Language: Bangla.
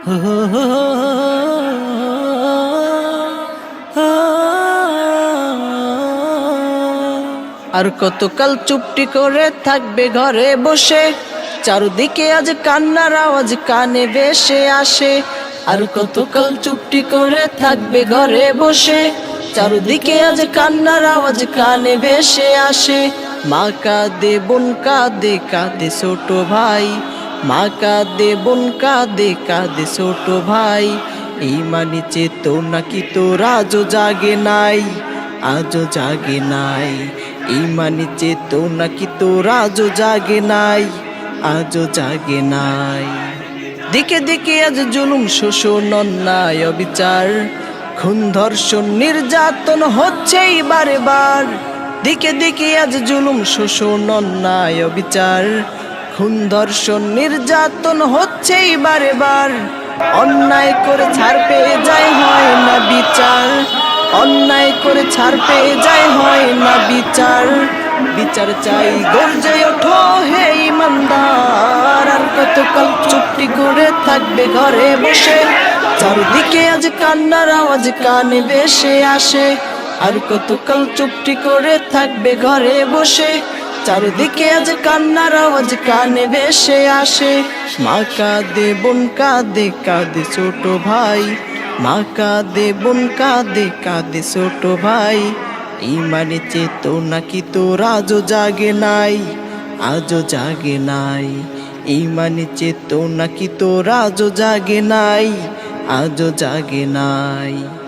আর কতকাল চুপটি করে থাকবে ঘরে বসে? চারুদিকে আজ কান্নার আওয়াজ, কানে ভেসে আসে। আর কতকাল চুপটি করে থাকবে ঘরে বসে? চারুদিকে আজ কান্নার আওয়াজ, কানে ভেসে আসে। মা কাঁদে, বোন কাঁদে কাঁদে ছোট ভাই। মা কাঁদে, বোন কাঁদে কাঁদে ছোট ভাই। এই মানিচে তো নাকি তোর আজও জাগে নাই, আজও জাগে নাই। এই মানিচে তো নাকি তোর আজও জাগে নাই, আজও জাগে নাই। দেখে দেখে আজ জুলুম শোষণ, অন্যায়, অবিচার। খুন ধর্ষণ, নির্যাতন হচ্ছেই বারে বার। দেখে দেখে আজ জুলুম শোষণ, অন্যায়, অবিচার। খুন ধর্ষণ নির্যাতন হচ্ছেই বারে বার অন্যায় করে ছাড় পেয়ে যায় হয় না বিচার। অন্যায় করে ছাড় পেয়ে যায় হয় না বিচার। বিচার চাই গর্জে ওঠো হে ইমানদার। আর কতকাল চুপটি করে থাকবে ঘরে বসে? চারিদিকে আজ কান্নার আওয়াজ কানে বেশে আসে। আর কতকাল চুপটি করে থাকবে ঘরে বসে? চারদিকে আজ কান্নার আওয়াজ, কানে ভেসে আসে। মা কাঁদে, বোন কাঁদে কাঁদে ছোট ভাই। মা কাঁদে, বোন কাঁদে কাঁদে ছোট ভাই। ইমানে চেতো নাকি তোর আজও জাগে নাই? আজও জাগে নাই। ইমানে চেতো নাকি তোর আজও জাগে নাই? আজও জাগে নাই।